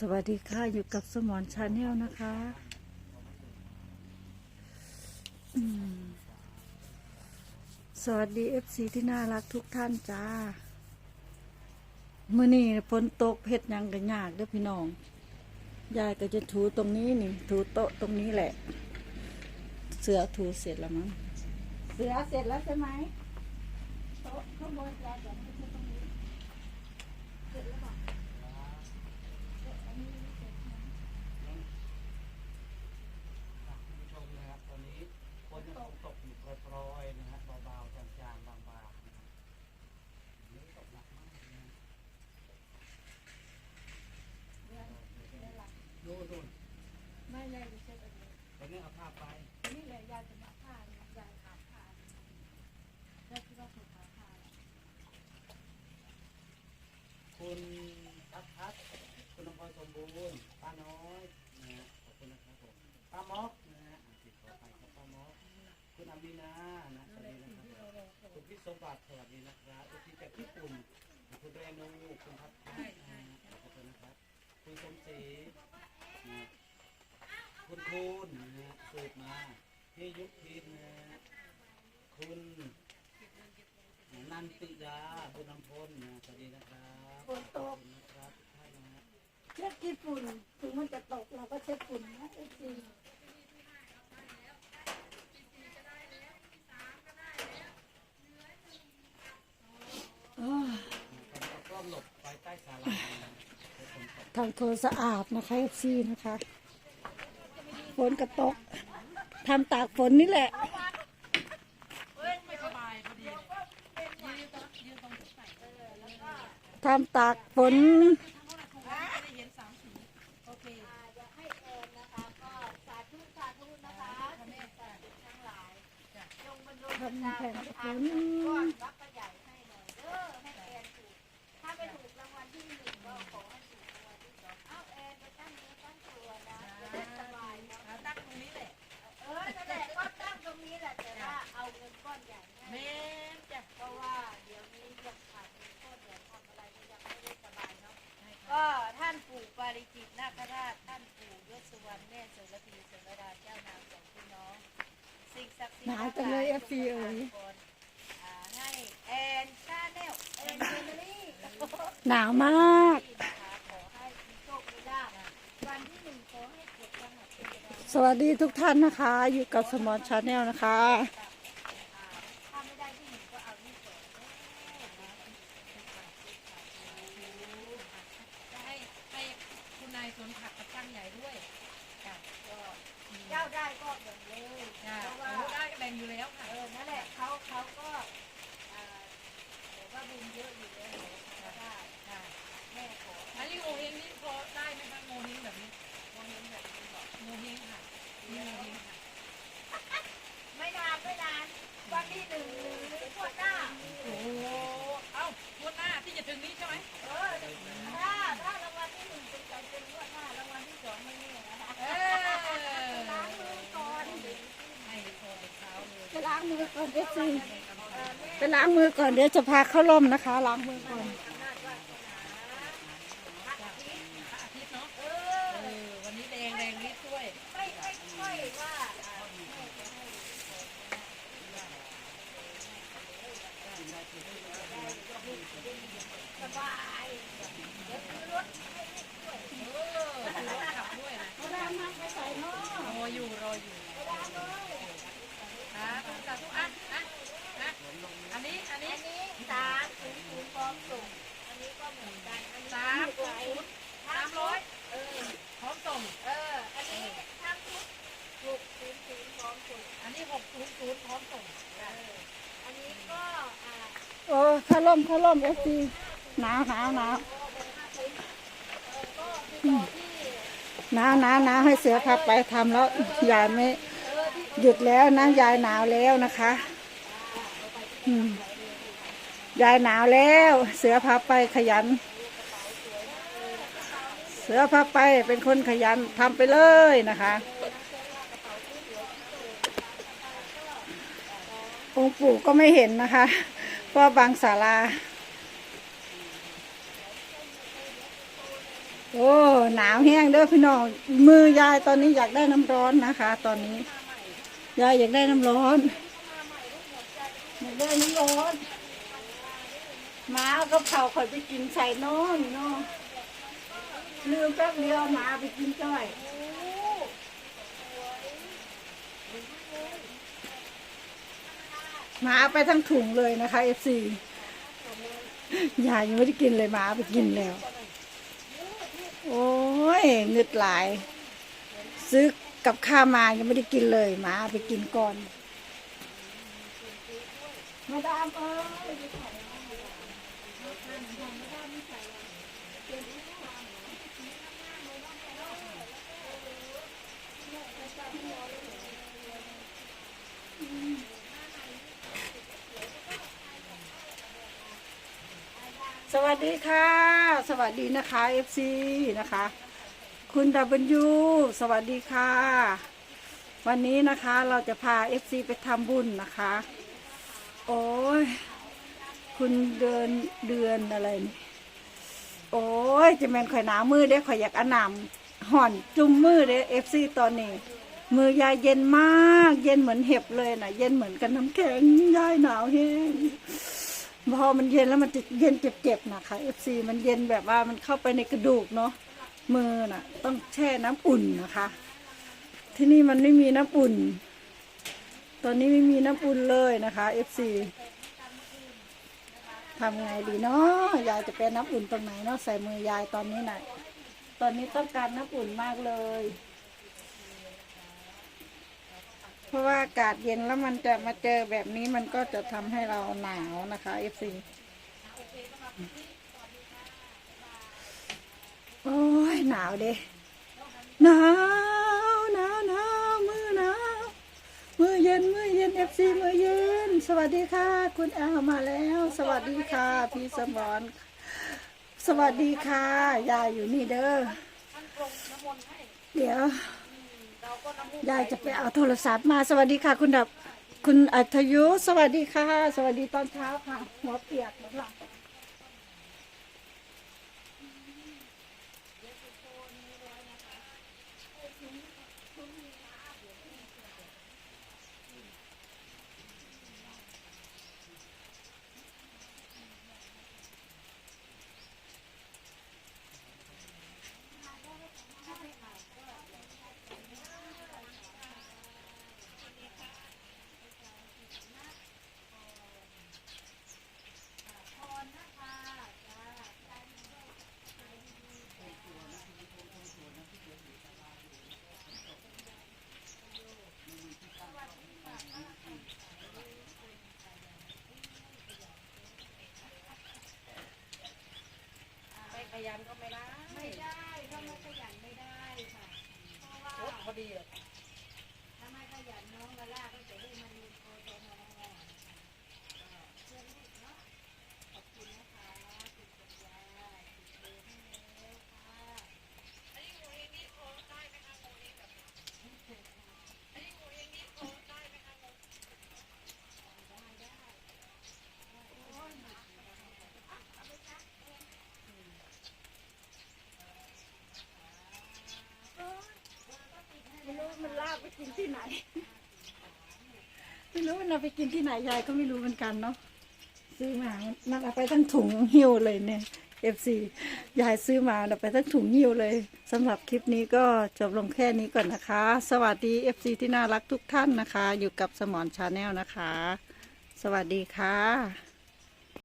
สวัสดีค่ะ อยู่กับสมอนชาแนลนะคะสวัสดีเอฟซีที่น่ารักทุกท่านจ้าเมื่อนี้ฝนตกเพชรยังกันยากเด้อพี่น้อง ยายก็จะถูตรงนี้นี่ ถูโต๊ะตรงนี้แหละ เสือถูเสร็จแล้วมั้ง เสือเสร็จแล้วใช่ไหมโต๊ะข้างบนยายจะไม่ใช่ตรงนี้เสร็จแล้วบอก ผู้ชมนะครับตอนนี้ฝนยังคงตกอยู่โปรยๆนะฮะเบาๆจางๆบางๆนะครับนี่ตกหนักมากนะดูดู ไม่ยายจะเช็ดอันนี้ ตอนนี้เอาผ้าไป นี่แหละยายจะมาผ้าเนี่ยยายขาดผ้ายายคิดว่าถูกขาดผ้าแล้ว คุณทัศทัศน์คุณน้องพลอยสมบูรณ์ป้าน้อยนะฮะขอบคุณนะครับผมป้ามอกนะฮะอะติดต่อไปครับป้ามอกามีนานะสวัสดีนะครับคุณพิสมบัติสวัสดีนะครับคุณที่จากญี่ปุ่นคุณเรนูคุณทัศน์ขอบคุณนะครับคุณสมศรีนะคุณคูณนะสืบมาพี่ยุพินนะคุณนันติยาบุญนำพลนะสวัสดีนะครับฝนตกนะครับท่านนะฮะเช็ดกี่ฝุ่นถึงมันจะตกเราก็เช็ดฝุ่นนะเอฟซี เราก็หลบไปใต้ศาลานะเดี๋ยวฝนตก ทางโทรสะอาดนะคะเอฟซีนะคะ ฝนกระตกทำตากฝนนี่แหละทำตากฝนทำแผ่นฝน หนาวจังเลย FC เอ๋ยอ่าให้แอนชาแนลแอนเจเนอรี่หนาวมากนะคะขอให้มีโชคมีลาภวันที่หนึ่งขอให้เกิดรหัสเทวดาสวัสดีทุกท่านนะคะ อยู่กับสมอนชาแนลนะคะ ถ้าไม่ได้ที่หนึ่งก็เอาที่สองจะให้ให้คุณนายสวนผักกับช่างใหญ่ด้วยจ้ะก็เจ้าได้ก็แบ่งเลยจ้ะเพราะว่ารู้ได้ก็ แต่งอยู่แล้วค่ะ เออนั่นแหละเขาเขาก็อ่าแต่ว่าบุญเยอะอยู่แล้วเขาได้ ค่ะ แม่ขอ อันนี้โงเฮงนี่พอได้ไหมคะโงเฮงแบบนี้ โมเห็นแบบนี้บอก โงเฮงค่ะโงเฮงค่ะ ไม่นานไม่นานวันที่หนึ่งหรือพวดหน้า โอ้โหเอ้างวดหน้าที่จะถึงนี้ใช่ไหม เออถ้าถ้ารางวัลที่หนึ่งเป็นใจเป็นพวดหน้ารางวัลที่สองไม่แน่นะคะ เออ ล้างมือก่อน ให้พอเช้าเลย ไปล้างมือก่อน เอฟซีไปล้างมือก่อนเดี๋ยวจะพาเข้าร่มนะคะ ล้างมือก่อนอาทิตย์เนาะเอเอออวันนี้แดงแดงนิดด้วยไม่ไม่ค่อยว่าอ่าแม่จะให้สบายเดี๋ยวซื้อรถให้ลูกด้วยเออดูรถขับด้วยนะเขาได้มากไปใส่เนาะรออยู่รออยู่เขาได้เลยครับสาธุอะอะอะอันนี้อันนี้ อันนี้สามศูนย์ศูนย์พร้ อมส่ง อันนี้ก็เหมือนกันอันนี้สามศูนย์สามร้อยเออพร้อมส่ง เออ อันนี้ทำทุกหกศูนย์ศูนย์พร้อมส่ง อันนี้หกศูนย์ศูนย์พร้อมส่งเอออันนี้ก็อ่าโอ้ข้าร่มเข้าร่มเอฟซีหนาวหนาวหนาวหนาวหนาวหนาวให้เสือพับไปทำแล้วยายไม่หยุดแล้วนะยายหนาวแล้วนะคะ อืม ยายหนาวแล้ว เสือพับไปขยัน เสือพับไปเป็นคนขยันทำไปเลยนะคะองค์ปู่ก็ไม่เห็นนะคะ เพราะบางศาลา โอ้หนาวแห้งเด้อพี่น้องมือยายตอนนี้อยากได้น้ำร้อนนะคะ ตอนนี้ยายอยากได้น้ำร้อนอยากได้น้ำร้อน หมาเอากับเขาวข่อยไปกินใส่น้องเนาะลืมแป๊บเดียวหมาไปกินจ้อยหมาเอาไปทั้งถุงเลยนะคะเอฟซียายยังไม่ได้กินเลยหมาเอาไปกินแล้ว โอ้ยเงึดหลาย ซื้อกับข้าวมายังไม่ได้กินเลยหมาเอาไปกินก่อนมาดามเอ้ย วัสดีค่ะ สวัสดีนะคะ FC นะคะ คุณดับสวัสดีค่ะ วันนี้นะคะเราจะพา FC ไปทำบุญนะคะ โอ้ยคุณเดินเดือนอะไรนี่โอ้ยจะแมนข่อยหนามือเด้ข่อยอยากอนนำห่อนจุ่มมือเด้ FC ตอนนี้ มือยายเย็นมาก เย็นเหมือนเห็บเลยนะเย็นเหมือนกันน้ำแข็งยายหนาวแห้ง พอมันเย็นแล้วมันจะเย็นเจ็บๆนะคะ FC มันเย็นแบบว่ามันเข้าไปในกระดูกเนาะมือน่ะ ต้องแช่น้ำอุ่นนะคะ ที่นี่มันไม่มีน้ำอุ่น ตอนนี้ไม่มีน้ำอุ่นเลยนะคะ FC ทำไงดีเนาะยายจะเป็นน้ำอุ่นตรงไหนเนาะใส่มือยายตอนนี้หน่อยตอนนี้ต้องการน้ำอุ่นมากเลย เพ ราะว่าอากาศเย็นแล้วมันจะมาเจอแบบนี้มันก็จะทำให้เราหนาวนะคะ FC โอ้ยหนาวเด้หนาวหนาวหนาวมือหนาวมือเย็นมือเย็น FC มือเย็น สวัสดีค่ะ คุณแอลมาแล้ว สวัสดีค่ะ พี่สมรสวัสดีค่ะยายอยู่นี่เด้อเดี๋ยว ยายจะไปเอาโทรศัพท์มาสวัสดีค่ะ คุณดับคุณอัธยุ สวัสดีค่ะ สวัสดีตอนเช้าค่ะ หัวเปียกหลังพยายามก็ไม่ได้ ไม่ได้ถ้าไม่ขยันไม่ได้ค่ะ เพราะว่า โอ๊ยพอ ดีอะถ้าไม่ขยันน้องละล่าก็จะได้มันดูโคตรมอเพื่อนลูกเนาะขอบคุณนะคะติดสัญญาติดเบอร์ให้แล้วค่ะ ไม่รู้มันลากไปกินที่ไหน ไม่รู้ มันเอาไปกินที่ไหนยายก็ไม่รู้เหมือนกันเนาะซื้อมา มันเอาไปทั้งถุงหิ้วเลยเนี่ยเอฟซียายซื้อมาเอาไปทั้งถุงหิ้วเลยสำหรับคลิปนี้ก็จบลงแค่นี้ก่อนนะคะ สวัสดีเอฟซีที่น่ารักทุกท่านนะคะ อยู่กับสมอนชาแนลนะคะ สวัสดีค่ะ